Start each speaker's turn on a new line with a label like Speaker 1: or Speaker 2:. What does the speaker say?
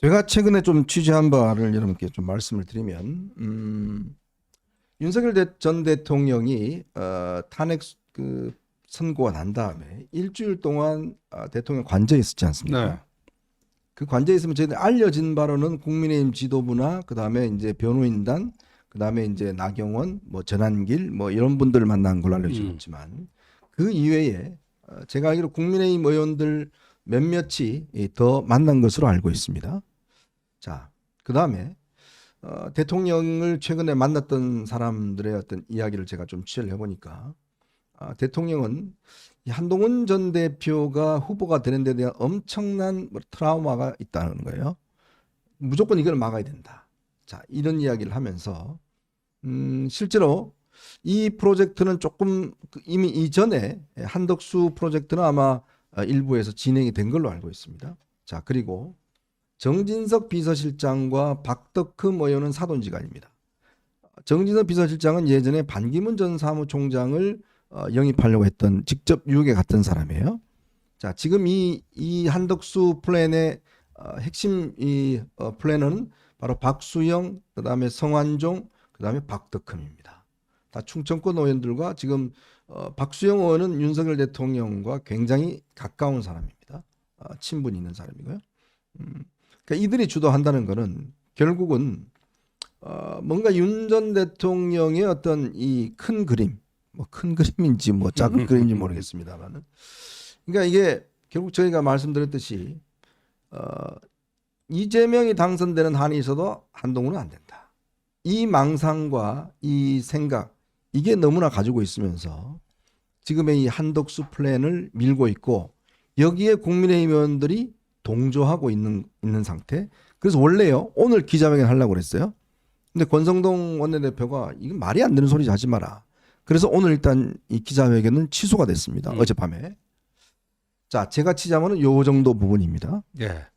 Speaker 1: 제가 최근에 좀 취재한 바를 여러분께 좀 말씀을 드리면 음, 윤석열 대- 전 대통령이 어, 탄핵 수- 그 선고가 난 다음에 일주일 동안 아, 대통령 관저에 있었지 않습니까?
Speaker 2: 네.
Speaker 1: 그 관저에 있으면 저희들 알려진 바로는 국민의힘 지도부나 그 다음에 이제 변호인단 그 다음에 이제 나경원 뭐 전한길 뭐 이런 분들을 만난 걸로 알려지고
Speaker 2: 음.
Speaker 1: 그 이외에 어, 제가 알기로 국민의힘 의원들 몇몇이 이더 만난 것으로 알고 있습니다. 자, 그 다음에 어, 대통령을 최근에 만났던 사람들의 어떤 이야기를 제가 좀 취재를 해보니까 아, 대통령은 이 한동훈 전 대표가 후보가 되는 데 대한 엄청난 뭐 트라우마가 있다는 거예요. 무조건 이걸 막아야 된다. 자, 이런 이야기를 하면서 음, 실제로 이 프로젝트는 조금 그 이미 이전에 한덕수 프로젝트는 아마 어, 일부에서 진행이 된 걸로 알고 있습니다. 자, 그리고 정진석 비서실장과 박덕흠 의원은 사돈지간입니다. 정진석 비서실장은 예전에 반기문 전 사무총장을 어, 영입하려고 했던 직접 유혹에 갔던 사람이에요. 자, 지금 이, 이 한덕수 플랜의 어, 핵심 이 어, 플래너는 바로 박수영, 그 다음에 성완종, 그 다음에 박덕흠입니다. 다 충청권 의원들과 지금 어, 박수영 의원은 윤석열 대통령과 굉장히 가까운 사람입니다. 어, 친분이 있는 사람이고요. 음, 그러니까 이들이 주도한다는 것은 결국은 어, 뭔가 윤 전 대통령의 어떤 이 큰 그림, 뭐 큰 그림인지 뭐 작은 그림인지 모르겠습니다만은, 그러니까 이게 결국 저희가 말씀드렸듯이 어, 이재명이 당선되는 한이 있어도 한동훈은 안 된다. 이 망상과 이 생각 이게 너무나 가지고 있으면서 지금의 이 한덕수 플랜을 밀고 있고 여기에 국민의힘 의원들이 동조하고 있는 있는 상태. 그래서 원래요 오늘 기자회견 하려고 그랬어요. 근데 권성동 원내대표가 이건 말이 안 되는 소리 하지 마라. 그래서 오늘 일단 이 기자회견은 취소가 됐습니다.
Speaker 2: 음.
Speaker 1: 어젯밤에. 자, 제가 취재하면 요 정도 부분입니다.
Speaker 2: 예.